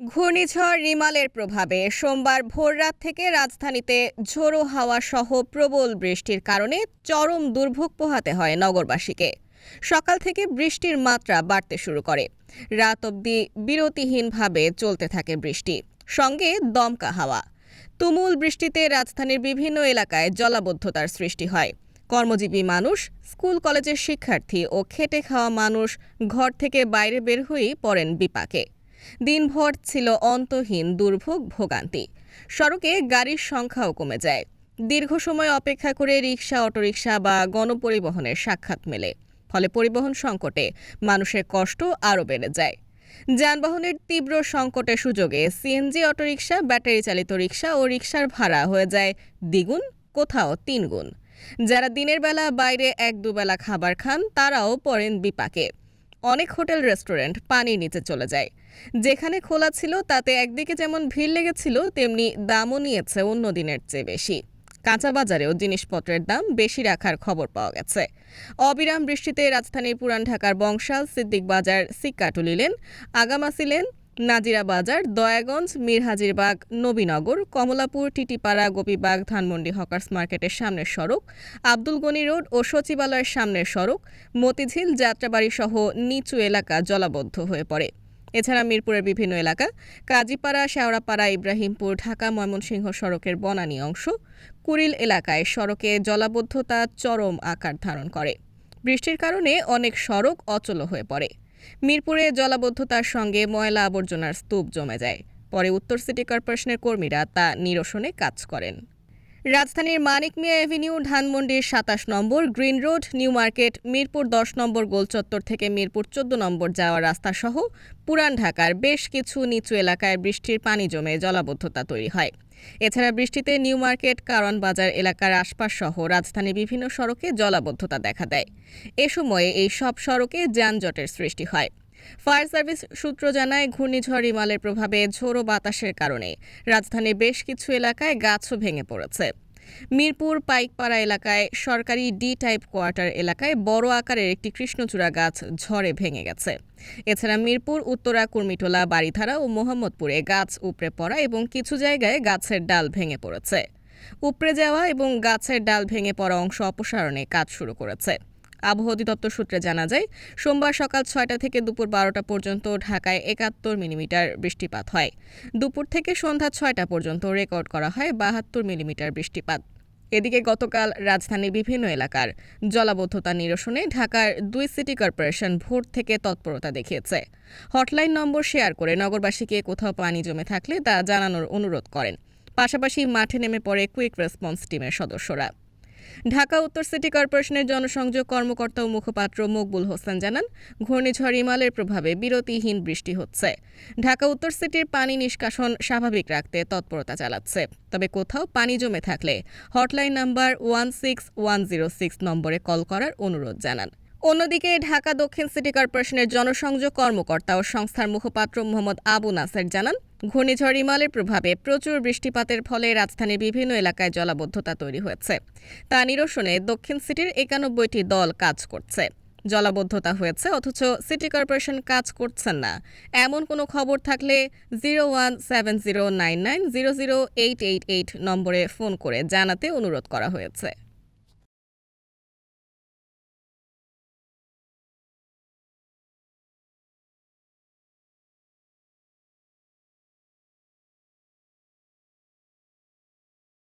ঘূর্ণিঝড় রিমালের প্রভাবে সোমবার ভোররাত থেকে রাজধানীতে ঝোড়ো হাওয়া সহ প্রবল বৃষ্টির কারণে চরম দুর্ভোগ পোহাতে হয় নগরবাসীকে। সকাল থেকে বৃষ্টির মাত্রা বাড়তে শুরু করে। রাত অবধি বিরতিহীনভাবে চলতে থাকে বৃষ্টি, সঙ্গে দমকা হাওয়া। তুমুল বৃষ্টিতে রাজধানীর বিভিন্ন এলাকায় জলাবদ্ধতার সৃষ্টি হয়। কর্মজীবী মানুষ, স্কুল, কলেজের শিক্ষার্থী ও খেটে খাওয়া মানুষ ঘর থেকে বাইরে বের হয়েই পড়েন বিপাকে। দিনভর ছিল অন্তহীন দুর্ভোগ ভোগান্তি। সড়কে গাড়ির সংখ্যাও কমে যায়। দীর্ঘ সময় অপেক্ষা করে রিকশা, অটোরিকশা বা গণপরিবহনের সাক্ষাৎ মেলে। ফলে পরিবহন সংকটে মানুষের কষ্ট আরও বেড়ে যায়। যানবাহনের তীব্র সংকটের সুযোগে সিএনজি অটোরিকশা ব্যাটারি চালিত রিকশা ও রিকশার ভাড়া হয়ে যায় দ্বিগুণ, কোথাও তিনগুণ। যারা দিনের বেলা বাইরে এক দুবেলা খাবার খান, তারাও পড়েন বিপাকে। অনেক হোটেল, রেস্টুরেন্ট পানির নিচে চলে যায়। যেখানে খোলা ছিল, তাতে একদিকে যেমন ভিড় লেগেছিল, তেমনি দামও নিয়েছে অন্য দিনের চেয়ে বেশি। কাঁচা বাজারেও জিনিসপত্রের দাম বেশি রাখার খবর পাওয়া গেছে। অবিরাম বৃষ্টিতে রাজধানীর পুরান ঢাকার Bangshal, Siddique Bazar, Sikkatuli Lane, Agamasi Lane Nazira Bazar Dayaganj, Mirhazirbagh, Nabinagar, Kamalapur, Titipara, Gopibagh, Dhanmondi hawkers মার্কেটের সামনের সড়ক, আব্দুল গনি রোড ও সচিবালয়ের সামনের সড়ক, মতিঝিল যাত্রাবাড়ি সহ নিচু এলাকা জলাবদ্ধ হয়ে পড়ে। এছাড়া মিরপুরের বিভিন্ন এলাকা, কাজীপাড়া, শেওড়াপাড়া, ইব্রাহিমপুর, ঢাকা, ময়মনসিংহ সড়কের বনানী অংশ, কুড়িল এলাকায় সড়কে জলাবদ্ধতা চরম আকার ধারণ করে। বৃষ্টির কারণে অনেক সড়ক অচল হয়ে পড়ে। মিরপুরে জলাবদ্ধতার সঙ্গে ময়লা আবর্জনার স্তূপ জমে যায়। পরে উত্তর সিটি কর্পোরেশনের কর্মীরা তা নিরসনে কাজ করেন। রাজধানীর মানিক মিয়া এভিনিউ, ধানমন্ডির সাতাশ নম্বর, Green Road, New Market, Mirpur দশ নম্বর গোলচত্বর থেকে মিরপুর চোদ্দ নম্বর যাওয়ার রাস্তা সহ পুরান ঢাকার বেশ কিছু নিচু এলাকায় বৃষ্টির পানি জমে জলাবদ্ধতা তৈরি হয়। এছাড়া বৃষ্টিতে নিউ মার্কেট কারণ বাজার এলাকার আশপাশ সহ রাজধানীর বিভিন্ন সড়কে জলাবদ্ধতা দেখা দেয়। এ সময়ে এই সব সড়কে যানজটের সৃষ্টি হয়। ফায়ার সার্ভিস সূত্র জানায়, ঘূর্ণিঝড় রিমালের প্রভাবে ঝোড়ো বাতাসের কারণে রাজধানীর বেশ কিছু এলাকায় গাছও ভেঙে পড়েছে। মিরপুর পাইকপাড়া এলাকায় সরকারি ডি টাইপ কোয়ার্টার এলাকায় বড় আকারের একটি কৃষ্ণচূড়া গাছ ঝড়ে ভেঙে গেছে। এছাড়া মিরপুর, উত্তরা, কুর্মিটোলা বাড়িধারা ও মোহাম্মদপুরে গাছ উপড়ে পড়া এবং কিছু জায়গায় গাছের ডাল ভেঙে পড়েছে। উপড়ে যাওয়া এবং গাছের ডাল ভেঙে পড়া অংশ অপসারণে কাজ শুরু করেছে। আবহাওয়া অধিদপ্তর সূত্রে জানা যায়, সোমবার সকাল ছয়টা থেকে দুপুর বারোটা পর্যন্ত ঢাকায় একাত্তর মিলিমিটার বৃষ্টিপাত হয়। দুপুর থেকে সন্ধ্যা ছয়টা পর্যন্ত রেকর্ড করা হয় বাহাত্তর মিলিমিটার বৃষ্টিপাত। এদিকে গতকাল রাজধানীর বিভিন্ন এলাকার জলাবদ্ধতা নিরসনে ঢাকার দুই সিটি কর্পোরেশন ভোর থেকে তৎপরতা দেখিয়েছে। হটলাইন নম্বর শেয়ার করে নগরবাসীকে কোথাও পানি জমে থাকলে তা জানানোর অনুরোধ করেন। পাশাপাশি মাঠে নেমে পড়ে কুইক রেসপন্স টিমের সদস্যরা। ঢাকা উত্তর সিটি কর্পোরেশনের জনসংযোগ কর্মকর্তা ও মুখপাত্র মকবুল হোসেন জানান, ঘূর্ণিঝড় ইমালের প্রভাবে বিরতিহীন বৃষ্টি হচ্ছে। ঢাকা উত্তর সিটির পানি নিষ্কাশন স্বাভাবিক রাখতে তৎপরতা চালাচ্ছে। তবে কোথাও পানি জমে থাকলে hotline number one six one zero six নম্বরে কল করার অনুরোধ জানান। অন্যদিকে ঢাকা দক্ষিণ সিটি কর্পোরেশনের জনসংযোগ কর্মকর্তা ও সংস্থার মুখপাত্র মোহাম্মদ আবু নাসের জানান, ঘূর্ণিঝড় ইমালের প্রভাবে প্রচুর বৃষ্টিপাতের ফলে রাজধানীর বিভিন্ন এলাকায় জলাবদ্ধতা তৈরি হয়েছে। তা নিরসনে দক্ষিণ সিটির একানব্বইটি দল কাজ করছে। জলাবদ্ধতা হয়েছে, অথচ সিটি কর্পোরেশন কাজ করছেন না। এমন কোনো খবর থাকলে zero one seven zero nine nine zero zero eight eight eight নম্বরে ফোন করে জানাতে অনুরোধ করা হয়েছে।